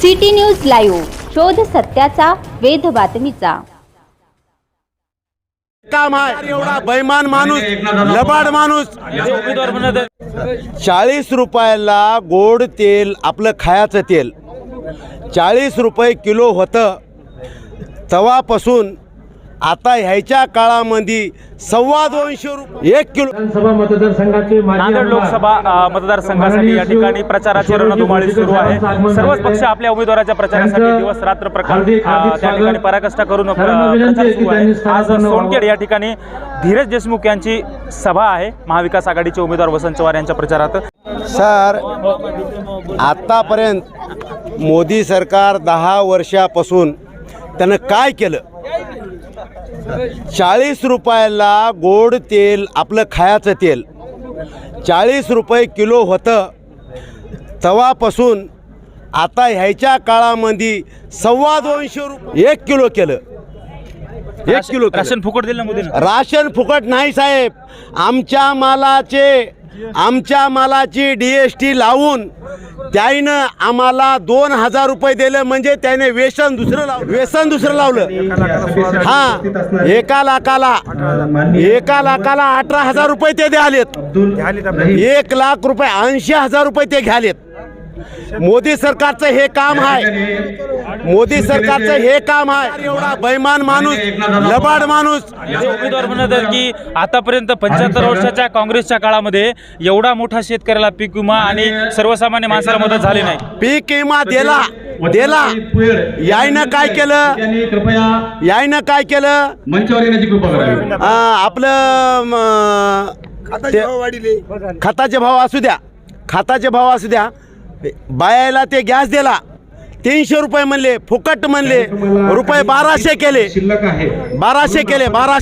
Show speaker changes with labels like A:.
A: City news live. शोध सत्याचा वेध बातमीचा.
B: काम आहे. एवढा बैमान माणूस लबाड माणूस. चाळीस रुपयाला गोड तेल आपलं खायचं तेल. चाळीस रुपये किलो होतं. तवापासून आता ह्याच्या काळामध्ये सव्वा दोनशे रुपये एक किलो
C: विधानसभा मतदारसंघाचे माजी
D: नांदेड लोकसभा मतदारसंघासाठी या ठिकाणी प्रचाराची रणधुमाळी सुरू आहे. सर्वच पक्ष आपल्या उमेदवाराच्या प्रचारासाठी दिवस रात्र प्रकार त्या. ठिकाणी पराकाष्ठा करून प्रचार सुरू आहे. आज. सोनखेड या ठिकाणी धीरज देशमुख यांची सभा आहे. महाविकास आघाडीचे उमेदवार वसंत चव्हाण यांच्या प्रचारात.
B: सर आत्तापर्यंत मोदी सरकार दहा वर्षापासून त्यानं काय केलं? चाळीस रुपयाला गोड तेल आपलं खायचं तेल. चाळीस रुपये किलो होतं. तवापासून आता ह्याच्या काळामध्ये सव्वा दोनशे रुपये एक किलो केलं. एक किलो.
D: राशन फुकट दिलं
B: राशन फुकट नाही साहेब. आमच्या मालाचे आमच्या मालाची डी एस टी लावून त्याईनं आम्हाला दोन हजार रुपये दिले म्हणजे त्याने व्यसन दुसरं लावलं. व्यसन दुसरं लावलं. हा एका लाखाला एका लाखाला अठरा हजार रुपये ते द्यालेत. एक लाख रुपये ऐंशी हजार रुपये ते घ्यालेत. मोदी सरकारचं हे काम आहे. मोदी सरकारचं हे काम आहे. एवढा बैमान माणूस लबाड माणूस.
D: उमेदवार म्हणत आहेत की आतापर्यंत पंच्याहत्तर वर्षाच्या काँग्रेसच्या काळामध्ये एवढा मोठा शेतकऱ्याला पीक विमा आणि सर्वसामान्य माणसाला मदत झाली नाही.
B: पीक विमा दिला दिला. यायनं काय केलं? यायनं काय केलं?
C: मंचावर येण्याची कृपा करावी.
B: आ, आपलं खताचे भाव असू द्या. खताचे भाव असू द्या. बायाला ते गॅस दिला. तीनशे रुपये म्हणले फुकट म्हणले रुपये बाराशे केले. बाराशे केले बाराशे